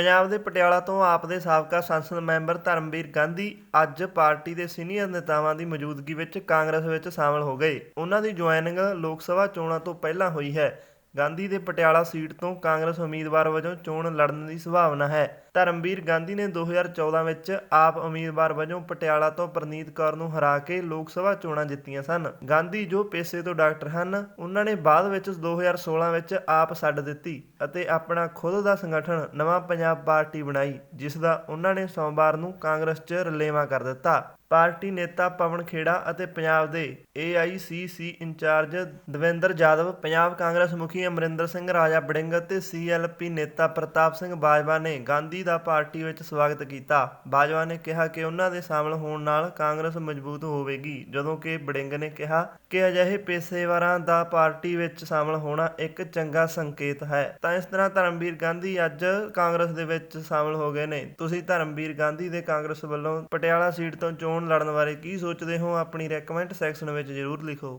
ਪੰਜਾਬ ਦੇ ਪਟਿਆਲਾ ਤੋਂ ਆਪ ਦੇ ਸਾਬਕਾ ਸੰਸਦ ਮੈਂਬਰ ਧਰਮਵੀਰ ਗਾਂਧੀ ਅੱਜ ਪਾਰਟੀ ਦੇ ਸੀਨੀਅਰ ਨੇਤਾਵਾਂ ਦੀ ਮੌਜੂਦਗੀ ਵਿੱਚ ਕਾਂਗਰਸ ਵਿੱਚ ਸ਼ਾਮਲ ਹੋ ਗਏ। ਉਹਨਾਂ ਦੀ ਜੁਆਇਨਿੰਗ ਲੋਕ ਸਭਾ ਚੋਣਾਂ ਤੋਂ ਪਹਿਲਾਂ ਹੋਈ ਹੈ। ਗਾਂਧੀ ਦੇ ਪਟਿਆਲਾ ਸੀਟ ਤੋਂ ਕਾਂਗਰਸ ਉਮੀਦਵਾਰ ਵਜੋਂ ਚੋਣ ਲੜਨ ਦੀ ਸੰਭਾਵਨਾ ਹੈ। ਧਰਮਵੀਰ ਗਾਂਧੀ ਨੇ 2014 ਵਿੱਚ ਆਪ ਉਮੀਦਵਾਰ ਵਜੋਂ ਪਟਿਆਲਾ ਤੋਂ ਪ੍ਰਨੀਤ ਕੌਰ ਨੂੰ ਹਰਾ ਕੇ ਲੋਕ ਸਭਾ ਚੋਣਾਂ ਜਿੱਤੀਆਂ ਸਨ। ਗਾਂਧੀ ਜੋ ਪੇਸ਼ੇ ਤੋਂ ਡਾਕਟਰ ਹਨ, ਉਹਨਾਂ ਨੇ ਬਾਅਦ ਵਿੱਚ 2016 ਵਿੱਚ ਆਪ ਛੱਡ ਦਿੱਤੀ ਅਤੇ ਆਪਣਾ ਖੁਦ ਦਾ ਸੰਗਠਨ ਨਵਾਂ ਪੰਜਾਬ ਪਾਰਟੀ ਬਣਾਈ, ਜਿਸ ਦਾ ਉਹਨਾਂ ਨੇ ਸੋਮਵਾਰ ਨੂੰ ਕਾਂਗਰਸ 'ਚ ਰਲੇਵਾਂ ਕਰ ਦਿੱਤਾ। ਪਾਰਟੀ ਨੇਤਾ ਪਵਨ ਖੇੜਾ ਅਤੇ ਪੰਜਾਬ ਦੇ AICC ਇੰਚਾਰਜ ਦਵਿੰਦਰ ਜਾਦਵ, ਪੰਜਾਬ ਕਾਂਗਰਸ ਮੁਖੀ ਅਮਰਿੰਦਰ ਸਿੰਘ, ਰਾਜਾ ਬੜਿੰਗ ਅਤੇ CLP ਨੇਤਾ ਪ੍ਰਤਾਪ ਸਿੰਘ ਬਾਜਵਾ ਨੇ ਗਾਂਧੀ ਦਾ ਪਾਰਟੀ ਵਿੱਚ ਸਵਾਗਤ ਕੀਤਾ। ਬਾਜਵਾ ਨੇ ਕਿਹਾ ਕਿ ਉਹਨਾਂ ਦੇ ਸ਼ਾਮਲ ਹੋਣ ਨਾਲ ਕਾਂਗਰਸ ਮਜ਼ਬੂਤ ਹੋਵੇਗੀ, ਜਦੋਂ ਕਿ ਬੜਿੰਗ ਨੇ ਕਿਹਾ ਕਿ ਅਜਿਹੇ ਪੇਸ਼ੇਵਰਾਂ ਦਾ ਪਾਰਟੀ ਵਿੱਚ ਸ਼ਾਮਲ ਹੋਣਾ ਇੱਕ ਚੰਗਾ ਸੰਕੇਤ ਹੈ। ਤਾਂ ਇਸ ਤਰ੍ਹਾਂ ਧਰਮਵੀਰ ਗਾਂਧੀ ਅੱਜ ਕਾਂਗਰਸ ਦੇ ਵਿੱਚ ਸ਼ਾਮਲ ਹੋ ਗਏ ਨੇ। ਤੁਸੀਂ ਧਰਮਵੀਰ ਗਾਂਧੀ ਦੇ ਕਾਂਗਰਸ ਵੱਲੋਂ ਪਟਿਆਲਾ ਸੀਟ ਤੋਂ ਚੋਣ ਲੜਨ ਬਾਰੇ ਕੀ ਸੋਚਦੇ ਹੋ? ਆਪਣੀ ਰეკਮੈਂਟ ਸੈਕਸ਼ਨ ਵਿੱਚ ਜ਼ਰੂਰ ਲਿਖੋ।